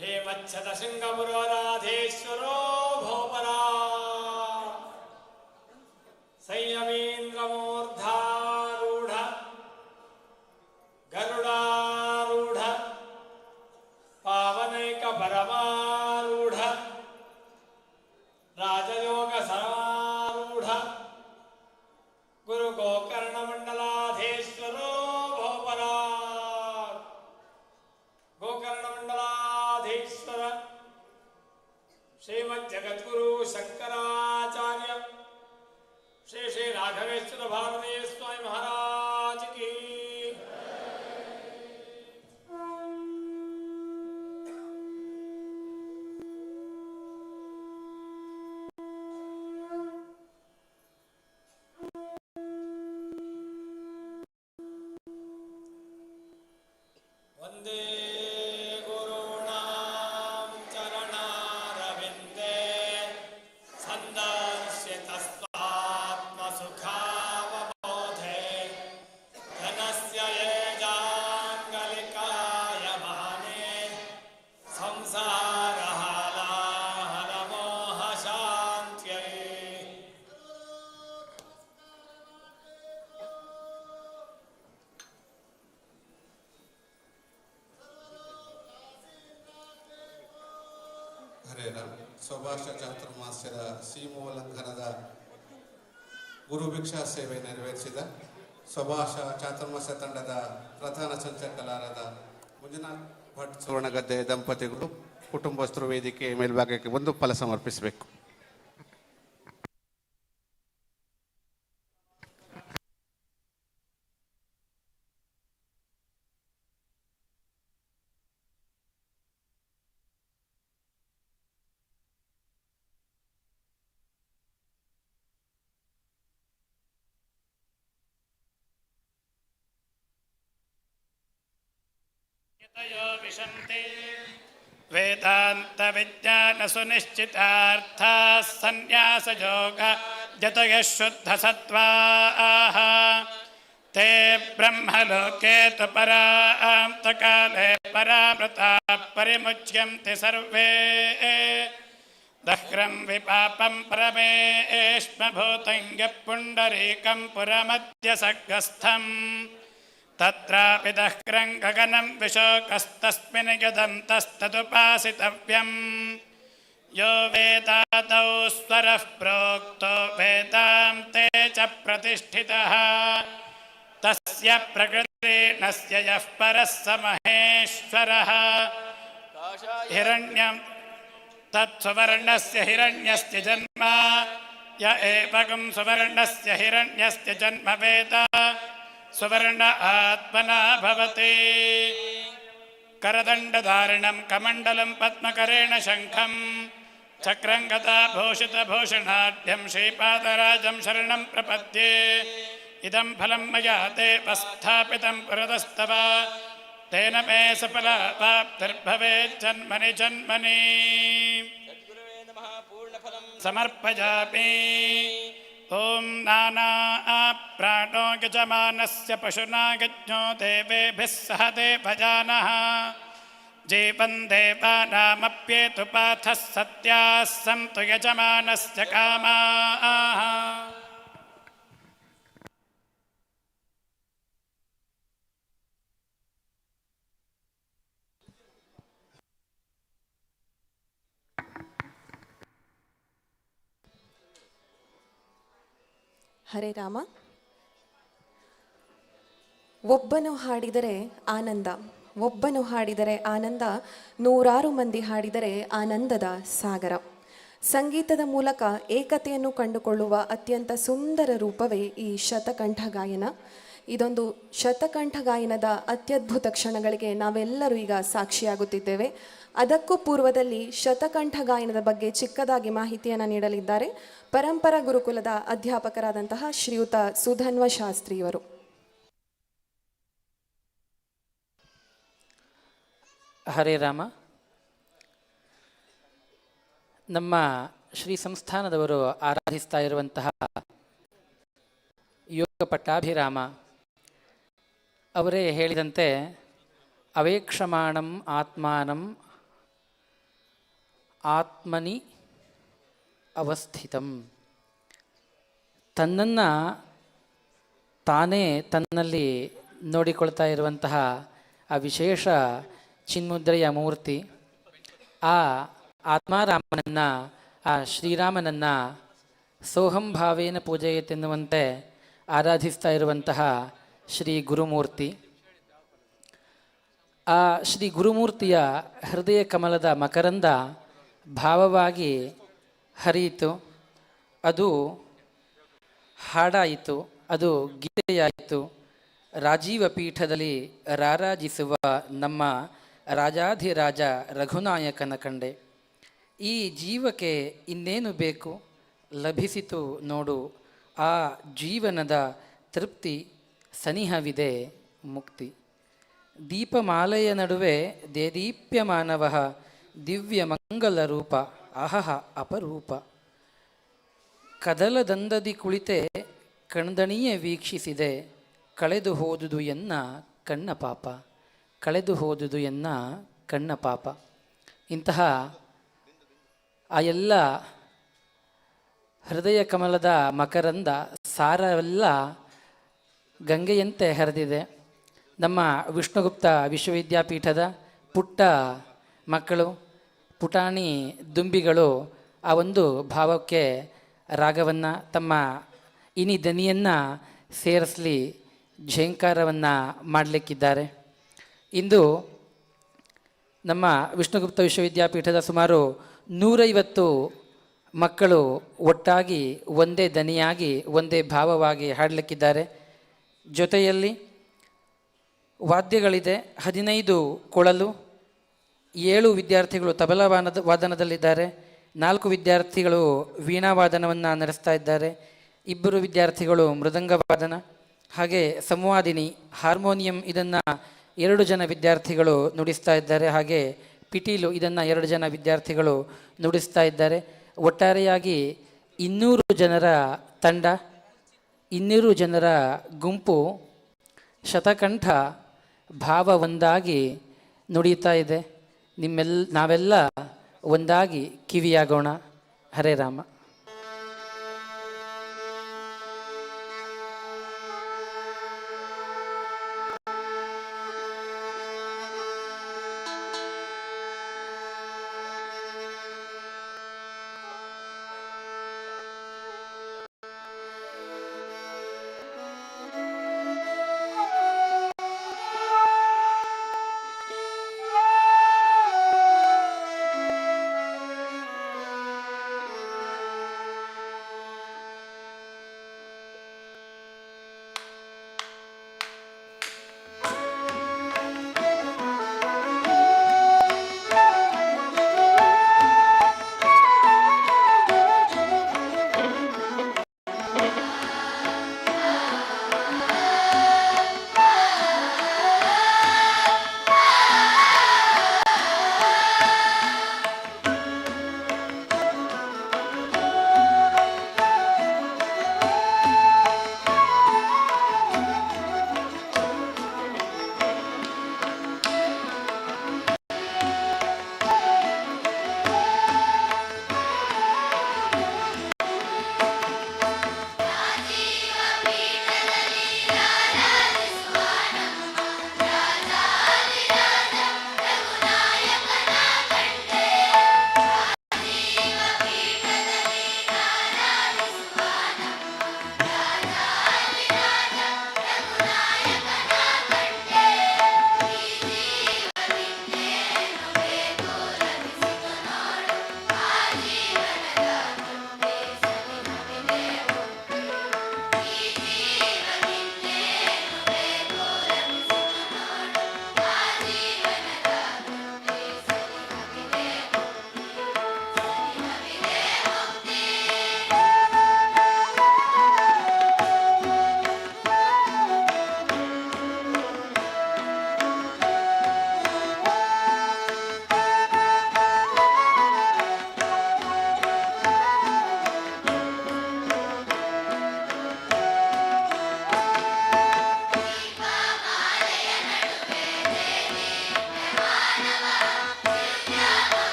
हे राधेश्वरो Bhopura. Vande ಭಿಕ್ಷಾ ಸೇವೆ ನೆರವೇರಿಸಿದ ಸ್ವಭಾಷ ಚಾತುರ್ಮಾಸ ತಂಡದ ಪ್ರಧಾನ ಸಂಚಾಲಕರಾದ ಮಂಜುನಾಥ್ ಭಟ್ ಸುವರ್ಣಗದ್ದೆ ದಂಪತಿಗಳು ಕುಟುಂಬಸ್ಥರು ವೇದಿಕೆ ಮೇಲ್ಭಾಗಕ್ಕೆ ಬಂದು ಫಲ ಸಮರ್ಪಿಸಬೇಕು. विशन्ति वेदान्तविज्ञानसुनिश्चितार्थाः सन्न्यासयोग यतयः शुद्धसत्त्वाः ते ब्रह्मलोके तु परान्तकाले परामृताः परिमुच्यन्ति सर्वे। दह्रं विपापं परमेष्मभूतं यः पुण्डरीकं पुरमध्यसग्रस्थम् तत्रापि दह्रं गगनं विशोकस्तस्मिन् यो वेदादौ स्वरः प्रोक्तो वेदान्ते च प्रतिष्ठितः। तस्य प्रकृतिर्नस्य यः परः स महेश्वरः। हिरण्यं तत्सुवर्णस्य हिरण्यस्य जन्म। य एवकं सुवर्णस्य हिरण्यस्य जन्म वेद। सुवर्ण आत्मना भवति। करदण्डधारिणं कमण्डलं पद्मकरेण शङ्खं। चक्रं गता भूषितभूषणाढ्यं श्रीपादराजं शरणं प्रपद्ये। इदं फलं मया देवस्थापितं पुरतस्तव। तेन मे सफलाप्तिर्भवेज्जन्मनि जन्मनि समर्पयामि ॐ नाना प्राणो यजमानस्य पशुना यज्ञो देवेभिः सह देवजानः जीवन् देवानामप्येतु पाथः सत्याः सन्तु यजमानस्य कामाः ಹರೇ ರಾಮ. ಒಬ್ಬನು ಹಾಡಿದರೆ ಆನಂದ, ಒಬ್ಬನು ಹಾಡಿದರೆ ಆನಂದ, ನೂರಾರು ಮಂದಿ ಹಾಡಿದರೆ ಆನಂದದ ಸಾಗರ. ಸಂಗೀತದ ಮೂಲಕ ಏಕತೆಯನ್ನು ಕಂಡುಕೊಳ್ಳುವ ಅತ್ಯಂತ ಸುಂದರ ರೂಪವೇ ಈ ಶತಕಂಠ ಗಾಯನ. ಇದೊಂದು ಶತಕಂಠ ಗಾಯನದ ಅತ್ಯದ್ಭುತ ಕ್ಷಣಗಳಿಗೆ ನಾವೆಲ್ಲರೂ ಈಗ ಸಾಕ್ಷಿಯಾಗುತ್ತಿದ್ದೇವೆ. ಅದಕ್ಕೂ ಪೂರ್ವದಲ್ಲಿ ಶತಕಂಠ ಗಾಯನದ ಬಗ್ಗೆ ಚಿಕ್ಕದಾಗಿ ಮಾಹಿತಿಯನ್ನು ನೀಡಲಿದ್ದಾರೆ. ಪರಂಪರ ಗುರುಕುಲದ ಅಧ್ಯಾಪಕರಾದಂತಹ ಶ್ರೀಯುತ ಸುಧನ್ವ ಶಾಸ್ತ್ರಿಯವರು ಹರೇ ರಾಮ. ನಮ್ಮ ಶ್ರೀ ಸಂಸ್ಥಾನದವರು ಆರಾಧಿಸ್ತಾ ಇರುವಂತಹ ಯೋಗ ಪಟ್ಟಾಭಿರಾಮ ಅವರೇ ಹೇಳಿದಂತೆ ಅವೇಕ್ಷಮಾಣಂ ಆತ್ಮಾನಂ ಆತ್ಮನಿ ಅವಸ್ಥಿತಂ. ತನ್ನನ್ನು ತಾನೇ ತನ್ನಲ್ಲಿ ನೋಡಿಕೊಳ್ತಾ ಇರುವಂತಹ ಆ ವಿಶೇಷ ಚಿನ್ಮುದ್ರೆಯ ಮೂರ್ತಿ, ಆ ಆತ್ಮಾರಾಮನನ್ನು, ಆ ಶ್ರೀರಾಮನನ್ನು ಸೋಹಂ ಭಾವೇನ ಪೂಜೆಯತೆನ್ನುವಂತೆ ಆರಾಧಿಸ್ತಾ ಇರುವಂತಹ ಶ್ರೀ ಗುರುಮೂರ್ತಿ. ಆ ಶ್ರೀ ಗುರುಮೂರ್ತಿಯ ಹೃದಯ ಕಮಲದ ಮಕರಂದ ಭಾವವಾಗಿ ಹರಿಯಿತು. ಅದು ಹಾಡಾಯಿತು, ಅದು ಗೀತೆಯಾಯಿತು. ರಾಜೀವ ಪೀಠದಲ್ಲಿ ರಾರಾಜಿಸುವ ನಮ್ಮ ರಾಜಾಧಿರಾಜ ರಘುನಾಯಕನ ಕಂಡೆ. ಈ ಜೀವಕ್ಕೆ ಇನ್ನೇನು ಬೇಕು? ಲಭಿಸಿತು ನೋಡು, ಆ ಜೀವನದ ತೃಪ್ತಿ, ಸನಿಹವಿದೆ ಮುಕ್ತಿ. ದೀಪಮಾಲೆಯ ನಡುವೆ ದೇದೀಪ್ಯಮಾನವ ದಿವ್ಯ ಮಂಗಲ ರೂಪ, ಅಹಹ ಅಪರೂಪ. ಕದಲದಂದದಿ ಕುಳಿತೆ ಕಣ್ದಣಿಯೇ ವೀಕ್ಷಿಸಿದೆ, ಕಳೆದು ಹೋದುದು ಎನ್ನ ಕಣ್ಣ ಪಾಪ, ಕಳೆದು ಹೋದುದು ಎನ್ನ ಕಣ್ಣ ಪಾಪ. ಇಂತಹ ಆ ಎಲ್ಲ ಹೃದಯ ಕಮಲದ ಮಕರಂದ ಸಾರವೆಲ್ಲ ಗಂಗೆಯಂತೆ ಹರಿದಿದೆ. ನಮ್ಮ ವಿಷ್ಣುಗುಪ್ತ ವಿಶ್ವವಿದ್ಯಾಪೀಠದ ಪುಟ್ಟ ಮಕ್ಕಳು ಪುಟಾಣಿ ದುಂಬಿಗಳು ಆ ಒಂದು ಭಾವಕ್ಕೆ ರಾಗವನ್ನು, ತಮ್ಮ ಇನಿ ದನಿಯನ್ನು ಸೇರಿಸಲಿ, ಝೇಂಕಾರವನ್ನು ಮಾಡಲಿಕ್ಕಿದ್ದಾರೆ. ಇಂದು ನಮ್ಮ ವಿಷ್ಣುಗುಪ್ತ ವಿಶ್ವವಿದ್ಯಾಪೀಠದ ಸುಮಾರು ನೂರೈವತ್ತು ಮಕ್ಕಳು ಒಟ್ಟಾಗಿ ಒಂದೇ ದನಿಯಾಗಿ, ಒಂದೇ ಭಾವವಾಗಿ ಹಾಡಲಿಕ್ಕಿದ್ದಾರೆ. ಜೊತೆಯಲ್ಲಿ ವಾದ್ಯಗಳಿದೆ, ಹದಿನೈದು ಕೊಳಲು ಏಳು ವಿದ್ಯಾರ್ಥಿಗಳು ತಬಲಾ ವಾನದ, ವಾದನದಲ್ಲಿದ್ದಾರೆ. ನಾಲ್ಕು ವಿದ್ಯಾರ್ಥಿಗಳು ವೀಣಾ ವಾದನವನ್ನು ನಡೆಸ್ತಾ ಇದ್ದಾರೆ. ಇಬ್ಬರು ವಿದ್ಯಾರ್ಥಿಗಳು ಮೃದಂಗ ವಾದನ. ಹಾಗೆ ಸಂವಾದಿನಿ ಹಾರ್ಮೋನಿಯಂ ಇದನ್ನು ಎರಡು ಜನ ವಿದ್ಯಾರ್ಥಿಗಳು ನುಡಿಸ್ತಾ ಇದ್ದಾರೆ. ಹಾಗೆ ಪಿಟೀಲು ಇದನ್ನು ಎರಡು ಜನ ವಿದ್ಯಾರ್ಥಿಗಳು ನುಡಿಸ್ತಾ ಇದ್ದಾರೆ. ಒಟ್ಟಾರೆಯಾಗಿ ಇನ್ನೂರು ಜನರ ತಂಡ, ಇನ್ನೂರು ಜನರ ಗುಂಪು, ಶತಕಂಠ ಭಾವ ಒಂದಾಗಿ ನುಡಿತಾ ಇದೆ. ನಿಮ್ಮೆಲ್ಲ ನಾವೆಲ್ಲ ಒಂದಾಗಿ ಕಿವಿಯಾಗೋಣ. ಹರೇ ರಾಮ.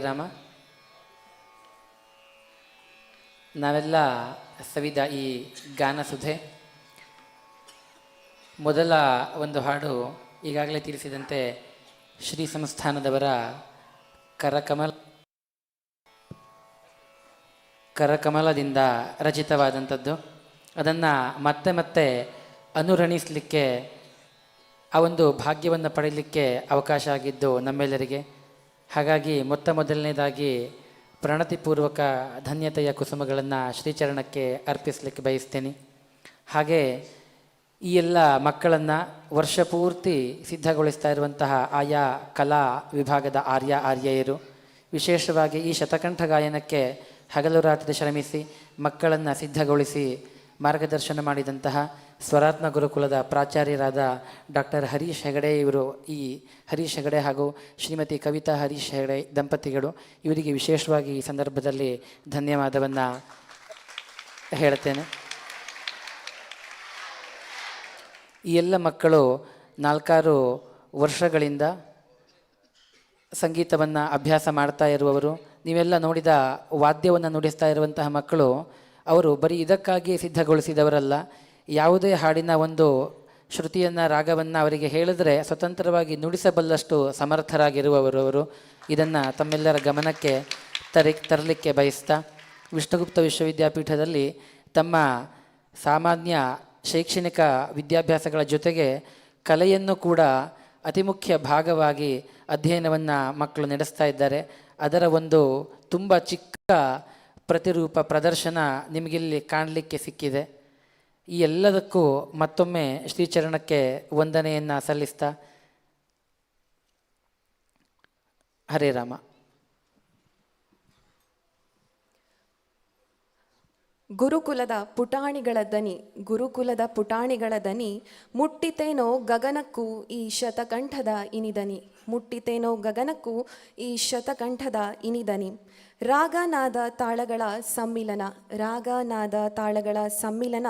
ರಾಮ. ನಾವೆಲ್ಲ ಸವಿದ ಈ ಗಾನ ಸುಧೆ. ಮೊದಲ ಒಂದು ಹಾಡು ಈಗಾಗಲೇ ತಿಳಿಸಿದಂತೆ ಶ್ರೀ ಸಂಸ್ಥಾನದವರ ಕರಕಮಲ, ಕರಕಮಲದಿಂದ ರಚಿತವಾದಂಥದ್ದು. ಅದನ್ನು ಮತ್ತೆ ಮತ್ತೆ ಅನುರಣಿಸಲಿಕ್ಕೆ, ಆ ಒಂದು ಭಾಗ್ಯವನ್ನು ಪಡೆಯಲಿಕ್ಕೆ ಅವಕಾಶ ಆಗಿದ್ದು ನಮ್ಮೆಲ್ಲರಿಗೆ. ಹಾಗಾಗಿ ಮೊತ್ತ ಮೊದಲನೇದಾಗಿ ಪ್ರಣತಿಪೂರ್ವಕ ಧನ್ಯತೆಯ ಕುಸುಮಗಳನ್ನು ಶ್ರೀಚರಣಕ್ಕೆ ಅರ್ಪಿಸಲಿಕ್ಕೆ ಬಯಸ್ತೇನೆ. ಹಾಗೆ ಈ ಎಲ್ಲ ಮಕ್ಕಳನ್ನು ವರ್ಷ ಪೂರ್ತಿ ಸಿದ್ಧಗೊಳಿಸ್ತಾ ಇರುವಂತಹ ಆಯಾ ಕಲಾ ವಿಭಾಗದ ಆರ್ಯ ಆರ್ಯೆಯರು, ವಿಶೇಷವಾಗಿ ಈ ಶತಕಂಠ ಗಾಯನಕ್ಕೆ ಹಗಲು ರಾತ್ರಿ ಶ್ರಮಿಸಿ ಮಕ್ಕಳನ್ನು ಸಿದ್ಧಗೊಳಿಸಿ ಮಾರ್ಗದರ್ಶನ ಮಾಡಿದಂತಹ ಸ್ವರಾತ್ಮ ಗುರುಕುಲದ ಪ್ರಾಚಾರ್ಯರಾದ ಡಾಕ್ಟರ್ ಹರೀಶ್ ಹೆಗಡೆ ಇವರು, ಈ ಹರೀಶ್ ಹೆಗಡೆ ಹಾಗೂ ಶ್ರೀಮತಿ ಕವಿತಾ ಹರೀಶ್ ಹೆಗಡೆ ದಂಪತಿಗಳು, ಇವರಿಗೆ ವಿಶೇಷವಾಗಿ ಈ ಸಂದರ್ಭದಲ್ಲಿ ಧನ್ಯವಾದವನ್ನು ಹೇಳ್ತೇನೆ. ಈ ಎಲ್ಲ ಮಕ್ಕಳು ನಾಲ್ಕಾರು ವರ್ಷಗಳಿಂದ ಸಂಗೀತವನ್ನು ಅಭ್ಯಾಸ ಮಾಡ್ತಾ ಇರುವವರು, ನೀವೆಲ್ಲ ನೋಡಿದ ವಾದ್ಯವನ್ನು ನುಡಿಸ್ತಾ ಇರುವಂತಹ ಮಕ್ಕಳು ಅವರು ಬರೀ ಇದಕ್ಕಾಗಿಯೇ ಸಿದ್ಧಗೊಳಿಸಿದವರಲ್ಲ, ಯಾವುದೇ ಹಾಡಿನ ಒಂದು ಶ್ರುತಿಯನ್ನು, ರಾಗವನ್ನು ಅವರಿಗೆ ಹೇಳಿದ್ರೆ ಸ್ವತಂತ್ರವಾಗಿ ನುಡಿಸಬಲ್ಲಷ್ಟು ಸಮರ್ಥರಾಗಿರುವವರು ಅವರು. ಇದನ್ನು ತಮ್ಮೆಲ್ಲರ ಗಮನಕ್ಕೆ ತರಿ, ತರಲಿಕ್ಕೆ ಬಯಸ್ತಾ ವಿಷ್ಣುಗುಪ್ತ ವಿಶ್ವವಿದ್ಯಾಪೀಠದಲ್ಲಿ ತಮ್ಮ ಸಾಮಾನ್ಯ ಶೈಕ್ಷಣಿಕ ವಿದ್ಯಾಭ್ಯಾಸಗಳ ಜೊತೆಗೆ ಕಲೆಯನ್ನು ಕೂಡ ಅತಿ ಮುಖ್ಯ ಭಾಗವಾಗಿ ಅಧ್ಯಯನವನ್ನು ಮಕ್ಕಳು ನಡೆಸ್ತಾ ಇದ್ದಾರೆ. ಅದರ ಒಂದು ತುಂಬ ಚಿಕ್ಕ ಪ್ರತಿರೂಪ ಪ್ರದರ್ಶನ ನಿಮಗಿಲ್ಲಿ ಕಾಣಲಿಕ್ಕೆ ಸಿಕ್ಕಿದೆ. ಈ ಎಲ್ಲದಕ್ಕೂ ಮತ್ತೊಮ್ಮೆ ಶ್ರೀಚರಣಕ್ಕೆ ವಂದನೆಯನ್ನು ಸಲ್ಲಿಸ್ತಾ ಹರೇ ರಾಮ. ಗುರುಕುಲದ ಪುಟಾಣಿಗಳ ದನಿ, ಗುರುಕುಲದ ಪುಟಾಣಿಗಳ ದನಿ, ಮುಟ್ಟಿತೇನೋ ಗಗನಕ್ಕೂ ಈ ಶತಕಂಠದ ಇನಿದನಿ ಮುಟ್ಟಿತೇನೋ ಗಗನಕ್ಕೂ ಈ ಶತಕಂಠದ ಇನಿದನಿ. ರಾಗನಾದ ತಾಳಗಳ ಸಮ್ಮಿಲನ, ರಾಗನಾದ ತಾಳಗಳ ಸಮ್ಮಿಲನ,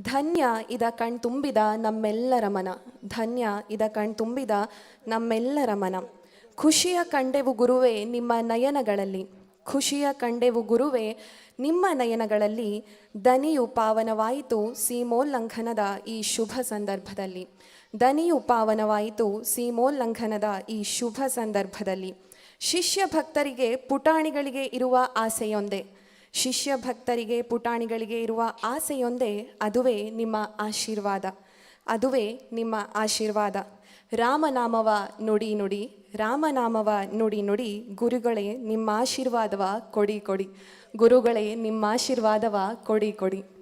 ಧನ್ಯ ಇದ ಕಣ್ತುಂಬಿದ ನಮ್ಮೆಲ್ಲರ ಮನ, ಧನ್ಯ ಇದ ಕಣ್ತುಂಬಿದ ನಮ್ಮೆಲ್ಲರ ಮನ. ಖುಷಿಯ ಕಂಡೆವು ಗುರುವೇ ನಿಮ್ಮ ನಯನಗಳಲ್ಲಿ, ಖುಷಿಯ ಕಂಡೆವು ಗುರುವೇ ನಿಮ್ಮ ನಯನಗಳಲ್ಲಿ, ದನಿಯು ಪಾವನವಾಯಿತು ಸೀಮೋಲ್ಲಂಘನದ ಈ ಶುಭ ಸಂದರ್ಭದಲ್ಲಿ. ದನಿಯು ಪಾವನವಾಯಿತು ಸೀಮೋಲ್ಲಂಘನದ ಈ ಶುಭ ಸಂದರ್ಭದಲ್ಲಿ. ಶಿಷ್ಯ ಭಕ್ತರಿಗೆ ಪುಟಾಣಿಗಳಿಗೆ ಇರುವ ಆಸೆಯೊಂದೇ. ಶಿಷ್ಯ ಭಕ್ತರಿಗೆ ಪುಟಾಣಿಗಳಿಗೆ ಇರುವ ಆಸೆಯೊಂದೇ ಅದುವೇ ನಿಮ್ಮ ಆಶೀರ್ವಾದ. ಅದುವೇ ನಿಮ್ಮ ಆಶೀರ್ವಾದ. ರಾಮನಾಮವ ನುಡಿ ನುಡಿ, ರಾಮನಾಮವ ನುಡಿ ನುಡಿ, ಗುರುಗಳೇ ನಿಮ್ಮ ಆಶೀರ್ವಾದವ ಕೊಡಿ ಕೊಡಿ. ಗುರುಗಳೇ ನಿಮ್ಮ ಆಶೀರ್ವಾದವ ಕೊಡಿ ಕೊಡಿ.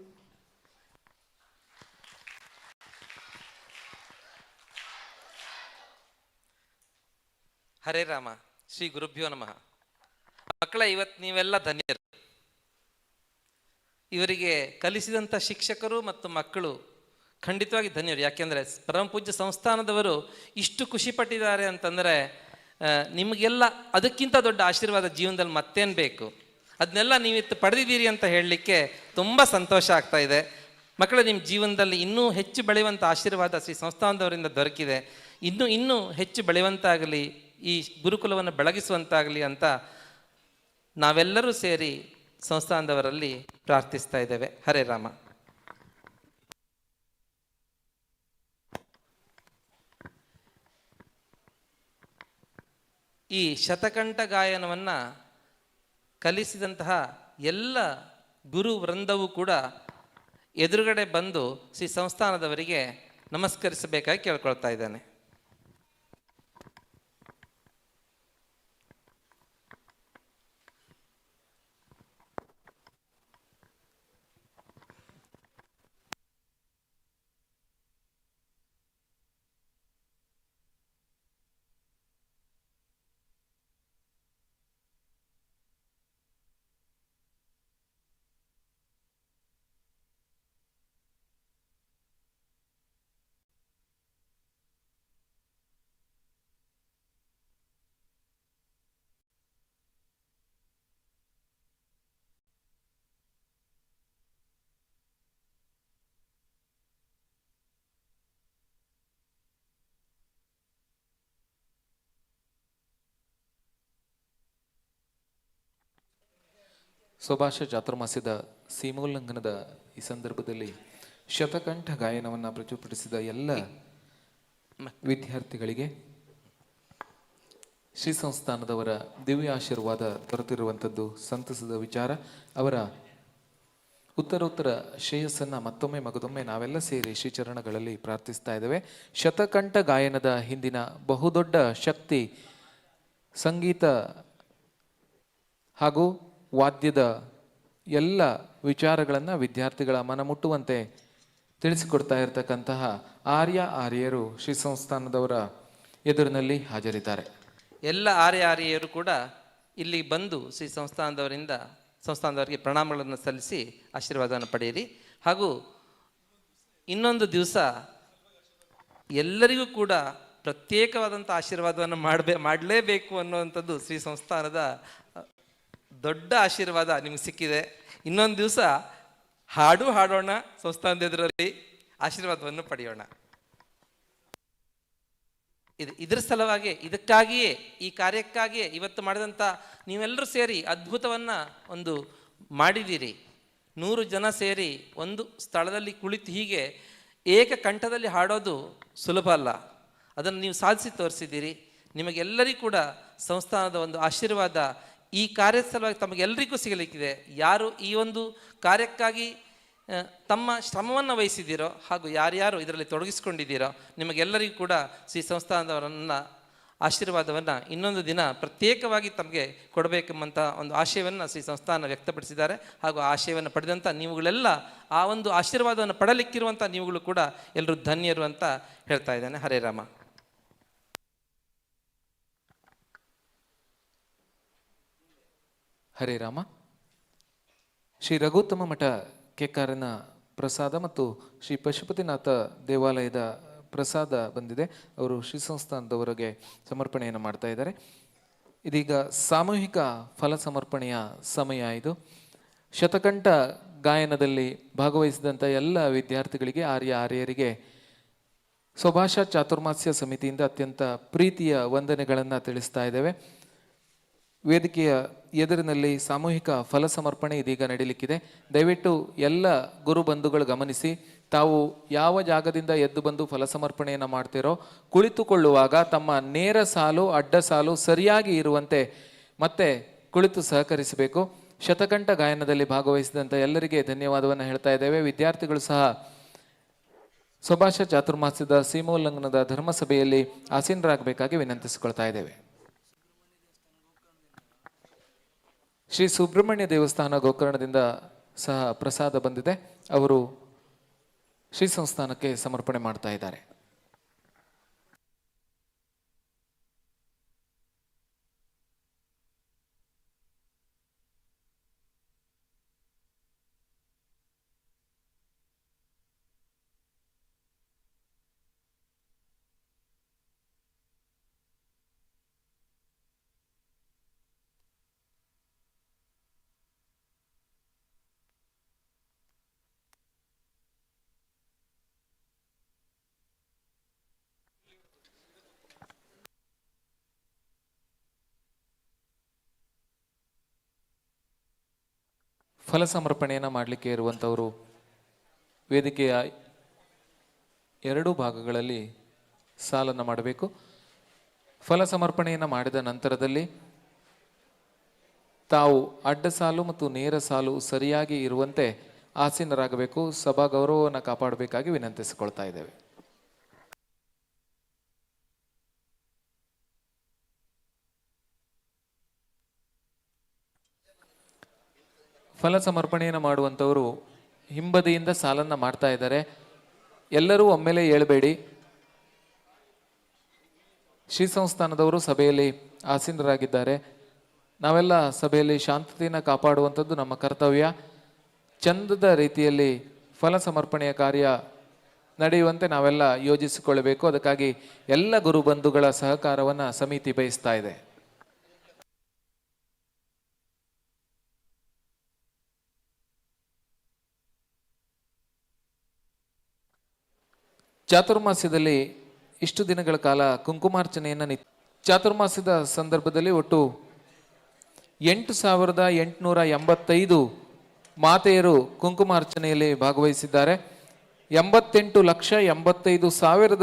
ಹರೇ ರಾಮ, ಶ್ರೀ ಗುರುಭ್ಯೋ ನಮಃ. ಮಕ್ಕಳ ಇವತ್ತು ನೀವೆಲ್ಲ ಧನ್ಯರು. ಇವರಿಗೆ ಕಲಿಸಿದಂಥ ಶಿಕ್ಷಕರು ಮತ್ತು ಮಕ್ಕಳು ಖಂಡಿತವಾಗಿ ಧನ್ಯರು. ಯಾಕೆಂದರೆ ಪರಮಪೂಜ್ಯ ಸಂಸ್ಥಾನದವರು ಇಷ್ಟು ಖುಷಿ ಪಟ್ಟಿದ್ದಾರೆ ಅಂತಂದರೆ ನಿಮಗೆಲ್ಲ ಅದಕ್ಕಿಂತ ದೊಡ್ಡ ಆಶೀರ್ವಾದ ಜೀವನದಲ್ಲಿ ಮತ್ತೇನು ಬೇಕು? ಅದನ್ನೆಲ್ಲ ನೀವಿತ್ತು ಪಡೆದಿದ್ದೀರಿ ಅಂತ ಹೇಳಲಿಕ್ಕೆ ತುಂಬ ಸಂತೋಷ ಆಗ್ತಾ ಇದೆ. ಮಕ್ಕಳು ನಿಮ್ಮ ಜೀವನದಲ್ಲಿ ಇನ್ನೂ ಹೆಚ್ಚು ಬೆಳೆಯುವಂಥ ಆಶೀರ್ವಾದ ಶ್ರೀ ಸಂಸ್ಥಾನದವರಿಂದ ದೊರಕಿದೆ. ಇನ್ನೂ ಇನ್ನೂ ಹೆಚ್ಚು ಬೆಳೆಯುವಂತಾಗಲಿ. ಈ ಗುರುಕುಲವನ್ನು ಬೆಳಗಿಸುವಂತಾಗಲಿ ಅಂತ ನಾವೆಲ್ಲರೂ ಸೇರಿ ಸಂಸ್ಥಾನದವರಲ್ಲಿ ಪ್ರಾರ್ಥಿಸ್ತಾ ಇದ್ದೇವೆ. ಹರೇ ರಾಮ. ಈ ಶತಕಂಠ ಗಾಯನವನ್ನು ಕಲಿಸಿದಂತಹ ಎಲ್ಲ ಗುರು ವೃಂದವೂ ಕೂಡ ಎದುರುಗಡೆ ಬಂದು ಶ್ರೀ ಸಂಸ್ಥಾನದವರಿಗೆ ನಮಸ್ಕರಿಸಬೇಕಾಗಿ ಕೇಳ್ಕೊಳ್ತಾ ಇದ್ದಾನೆ. ಸ್ವಭಾಷ ಚಾತುರ್ಮಾಸ್ಯದ ಸೀಮೋಲ್ಲಂಘನದ ಈ ಸಂದರ್ಭದಲ್ಲಿ ಶತಕಂಠ ಗಾಯನವನ್ನು ಪ್ರಚುರಪಡಿಸಿದ ಎಲ್ಲ ವಿದ್ಯಾರ್ಥಿಗಳಿಗೆ ಶ್ರೀ ಸಂಸ್ಥಾನದವರ ದಿವ್ಯ ಆಶೀರ್ವಾದ ದೊರೆತಿರುವಂಥದ್ದು ಸಂತಸದ ವಿಚಾರ. ಅವರ ಉತ್ತರೋತ್ತರ ಶ್ರೇಯಸ್ಸನ್ನು ಮತ್ತೊಮ್ಮೆ ಮಗದೊಮ್ಮೆ ನಾವೆಲ್ಲ ಸೇರಿ ಶ್ರೀಚರಣಗಳಲ್ಲಿ ಪ್ರಾರ್ಥಿಸ್ತಾ ಇದ್ದೇವೆ. ಶತಕಂಠ ಗಾಯನದ ಹಿಂದಿನ ಬಹುದೊಡ್ಡ ಶಕ್ತಿ ಸಂಗೀತ ಹಾಗೂ ವಾದ್ಯದ ಎಲ್ಲ ವಿಚಾರಗಳನ್ನು ವಿದ್ಯಾರ್ಥಿಗಳ ಮನಮುಟ್ಟುವಂತೆ ತಿಳಿಸಿಕೊಡ್ತಾ ಇರತಕ್ಕಂತಹ ಆರ್ಯ ಆರ್ಯರು ಶ್ರೀ ಸಂಸ್ಥಾನದವರ ಎದುರಿನಲ್ಲಿ ಹಾಜರಿದ್ದಾರೆ. ಎಲ್ಲ ಆರ್ಯ ಆರ್ಯರು ಕೂಡ ಇಲ್ಲಿ ಬಂದು ಶ್ರೀ ಸಂಸ್ಥಾನದವರಿಂದ ಸಂಸ್ಥಾನದವರಿಗೆ ಪ್ರಣಾಮಗಳನ್ನು ಸಲ್ಲಿಸಿ ಆಶೀರ್ವಾದವನ್ನು ಪಡೆಯಿರಿ. ಹಾಗೂ ಇನ್ನೊಂದು ದಿವಸ ಎಲ್ಲರಿಗೂ ಕೂಡ ಪ್ರತ್ಯೇಕವಾದಂಥ ಆಶೀರ್ವಾದವನ್ನು ಮಾಡಬೇ ಮಾಡಲೇಬೇಕು ಅನ್ನುವಂಥದ್ದು ಶ್ರೀ ಸಂಸ್ಥಾನದ ದೊಡ್ಡ ಆಶೀರ್ವಾದ ನಿಮ್ಗೆ ಸಿಕ್ಕಿದೆ. ಇನ್ನೊಂದು ದಿವಸ ಹಾಡು ಹಾಡೋಣ ಸಂಸ್ಥಾನದ ಎದುರಲ್ಲಿ ಆಶೀರ್ವಾದವನ್ನು ಪಡೆಯೋಣ. ಇದು ಇದ್ರ ಸಲುವಾಗಿ ಇದಕ್ಕಾಗಿಯೇ, ಈ ಕಾರ್ಯಕ್ಕಾಗಿಯೇ ಇವತ್ತು ಮಾಡಿದಂಥ ನೀವೆಲ್ಲರೂ ಸೇರಿ ಅದ್ಭುತವನ್ನು ಒಂದು ಮಾಡಿದ್ದೀರಿ. ನೂರು ಜನ ಸೇರಿ ಒಂದು ಸ್ಥಳದಲ್ಲಿ ಕುಳಿತು ಹೀಗೆ ಏಕಕಂಠದಲ್ಲಿ ಹಾಡೋದು ಸುಲಭ ಅಲ್ಲ. ಅದನ್ನು ನೀವು ಸಾಧಿಸಿ ತೋರಿಸಿದ್ದೀರಿ. ನಿಮಗೆಲ್ಲರಿಗೂ ಕೂಡ ಸಂಸ್ಥಾನದ ಒಂದು ಆಶೀರ್ವಾದ ಈ ಕಾರ್ಯದ ಸಲುವಾಗಿ ತಮಗೆಲ್ಲರಿಗೂ ಸಿಗಲಿಕ್ಕಿದೆ. ಯಾರು ಈ ಒಂದು ಕಾರ್ಯಕ್ಕಾಗಿ ತಮ್ಮ ಶ್ರಮವನ್ನು ವಹಿಸಿದ್ದೀರೋ ಹಾಗೂ ಯಾರ್ಯಾರು ಇದರಲ್ಲಿ ತೊಡಗಿಸ್ಕೊಂಡಿದ್ದೀರೋ ನಿಮಗೆಲ್ಲರಿಗೂ ಕೂಡ ಶ್ರೀ ಸಂಸ್ಥಾನದವರನ್ನು ಆಶೀರ್ವಾದವನ್ನು ಇನ್ನೊಂದು ದಿನ ಪ್ರತ್ಯೇಕವಾಗಿ ತಮಗೆ ಕೊಡಬೇಕೆಂಬಂಥ ಒಂದು ಆಶಯವನ್ನು ಶ್ರೀ ಸಂಸ್ಥಾನ ವ್ಯಕ್ತಪಡಿಸಿದ್ದಾರೆ. ಹಾಗೂ ಆ ಆಶಯವನ್ನು ಪಡೆದಂಥ ನೀವುಗಳೆಲ್ಲ ಆ ಒಂದು ಆಶೀರ್ವಾದವನ್ನು ಪಡಲಿಕ್ಕಿರುವಂಥ ನೀವುಗಳು ಕೂಡ ಎಲ್ಲರೂ ಧನ್ಯರು ಅಂತ ಹೇಳ್ತಾ ಇದ್ದಾನೆ. ಹರೇ ರಾಮ. ಹರೇ ರಾಮ. ಶ್ರೀ ರಘುತ್ತಮ ಮಠ ಕೆಕ್ಕಾರನ ಪ್ರಸಾದ ಮತ್ತು ಶ್ರೀ ಪಶುಪತಿನಾಥ ದೇವಾಲಯದ ಪ್ರಸಾದ ಬಂದಿದೆ. ಅವರು ಶ್ರೀ ಸಂಸ್ಥಾನದವರಿಗೆ ಸಮರ್ಪಣೆಯನ್ನು ಮಾಡ್ತಾ ಇದ್ದಾರೆ. ಇದೀಗ ಸಾಮೂಹಿಕ ಫಲ ಸಮರ್ಪಣೆಯ ಸಮಯ ಇದು. ಶತಕಂಠ ಗಾಯನದಲ್ಲಿ ಭಾಗವಹಿಸಿದಂಥ ಎಲ್ಲ ವಿದ್ಯಾರ್ಥಿಗಳಿಗೆ, ಆರ್ಯ ಆರ್ಯರಿಗೆ ಸ್ವಭಾಷಾ ಚಾತುರ್ಮಾಸ್ಯ ಸಮಿತಿಯಿಂದ ಅತ್ಯಂತ ಪ್ರೀತಿಯ ವಂದನೆಗಳನ್ನು ತಿಳಿಸ್ತಾ ಇದ್ದೇವೆ. ವೇದಿಕೆಯ ಎದುರಿನಲ್ಲಿ ಸಾಮೂಹಿಕ ಫಲ ಸಮರ್ಪಣೆ ಇದೀಗ ನಡೀಲಿಕ್ಕಿದೆ. ದಯವಿಟ್ಟು ಎಲ್ಲ ಗುರು ಬಂಧುಗಳು ಗಮನಿಸಿ, ತಾವು ಯಾವ ಜಾಗದಿಂದ ಎದ್ದು ಬಂದು ಫಲ ಸಮರ್ಪಣೆಯನ್ನು ಮಾಡ್ತಿರೋ, ಕುಳಿತುಕೊಳ್ಳುವಾಗ ತಮ್ಮ ನೇರ ಸಾಲು, ಅಡ್ಡ ಸಾಲು ಸರಿಯಾಗಿ ಇರುವಂತೆ ಮತ್ತೆ ಕುಳಿತು ಸಹಕರಿಸಬೇಕು. ಶತಕಂಠ ಗಾಯನದಲ್ಲಿ ಭಾಗವಹಿಸಿದಂಥ ಎಲ್ಲರಿಗೆ ಧನ್ಯವಾದವನ್ನು ಹೇಳ್ತಾ ಇದ್ದೇವೆ. ವಿದ್ಯಾರ್ಥಿಗಳು ಸಹ ಸ್ವಭಾಷ ಚಾತುರ್ಮಾಸ್ಯದ ಸೀಮೋಲ್ಲಂಘನದ ಧರ್ಮಸಭೆಯಲ್ಲಿ ಆಸೀನರಾಗಬೇಕಾಗಿ ವಿನಂತಿಸಿಕೊಳ್ತಾ ಇದ್ದೇವೆ. ಶ್ರೀ ಸುಬ್ರಹ್ಮಣ್ಯ ದೇವಸ್ಥಾನ ಗೋಕರ್ಣದಿಂದ ಸಹ ಪ್ರಸಾದ ಬಂದಿದೆ. ಅವರು ಶ್ರೀ ಸಂಸ್ಥಾನಕ್ಕೆ ಸಮರ್ಪಣೆ ಮಾಡ್ತಾ ಇದ್ದಾರೆ. ಫಲ ಸಮರ್ಪಣೆಯನ್ನು ಮಾಡಲಿಕ್ಕೆ ಇರುವಂಥವರು ವೇದಿಕೆಯ ಎರಡೂ ಭಾಗಗಳಲ್ಲಿ ಸಾಲನ್ನು ಮಾಡಬೇಕು. ಫಲ ಸಮರ್ಪಣೆಯನ್ನು ಮಾಡಿದ ನಂತರದಲ್ಲಿ ತಾವು ಅಡ್ಡ ಸಾಲು ಮತ್ತು ನೇರ ಸಾಲು ಸರಿಯಾಗಿ ಇರುವಂತೆ ಆಸೀನರಾಗಬೇಕು. ಸಭಾ ಗೌರವವನ್ನು ಕಾಪಾಡಬೇಕಾಗಿ ವಿನಂತಿಸಿಕೊಳ್ತಾ ಇದ್ದೇವೆ. ಫಲ ಸಮರ್ಪಣೆಯನ್ನು ಮಾಡುವಂಥವರು ಹಿಂಬದಿಯಿಂದ ಸಾಲನ್ನು ಮಾಡ್ತಾ ಇದ್ದಾರೆ. ಎಲ್ಲರೂ ಒಮ್ಮೆಲೆ ಏಳಬೇಡಿ ಶ್ರೀ ಸಂಸ್ಥಾನದವರು ಸಭೆಯಲ್ಲಿ ಆಸೀನರಾಗಿದ್ದಾರೆ. ನಾವೆಲ್ಲ ಸಭೆಯಲ್ಲಿ ಶಾಂತತೆಯನ್ನು ಕಾಪಾಡುವಂಥದ್ದು ನಮ್ಮ ಕರ್ತವ್ಯ. ಚಂದದ ರೀತಿಯಲ್ಲಿ ಫಲ ಸಮರ್ಪಣೆಯ ಕಾರ್ಯ ನಡೆಯುವಂತೆ ನಾವೆಲ್ಲ ಯೋಜಿಸಿಕೊಳ್ಳಬೇಕು. ಅದಕ್ಕಾಗಿ ಎಲ್ಲ ಗುರುಬಂಧುಗಳ ಸಹಕಾರವನ್ನು ಸಮಿತಿ ಬಯಸ್ತಾ ಇದೆ. ಚಾತುರ್ಮಾಸ್ಯದಲ್ಲಿ ಇಷ್ಟು ದಿನಗಳ ಕಾಲ ಕುಂಕುಮಾರ್ಚನೆಯನ್ನು ನಿ ಚಾತುರ್ಮಾಸ್ಯದ ಸಂದರ್ಭದಲ್ಲಿ ಒಟ್ಟು ಎಂಟು ಸಾವಿರದ ಎಂಟುನೂರ ಎಂಬತ್ತೈದು ಮಾತೆಯರು ಕುಂಕುಮಾರ್ಚನೆಯಲ್ಲಿ ಭಾಗವಹಿಸಿದ್ದಾರೆ. ಎಂಬತ್ತೆಂಟು ಲಕ್ಷ ಎಂಬತ್ತೈದು ಸಾವಿರದ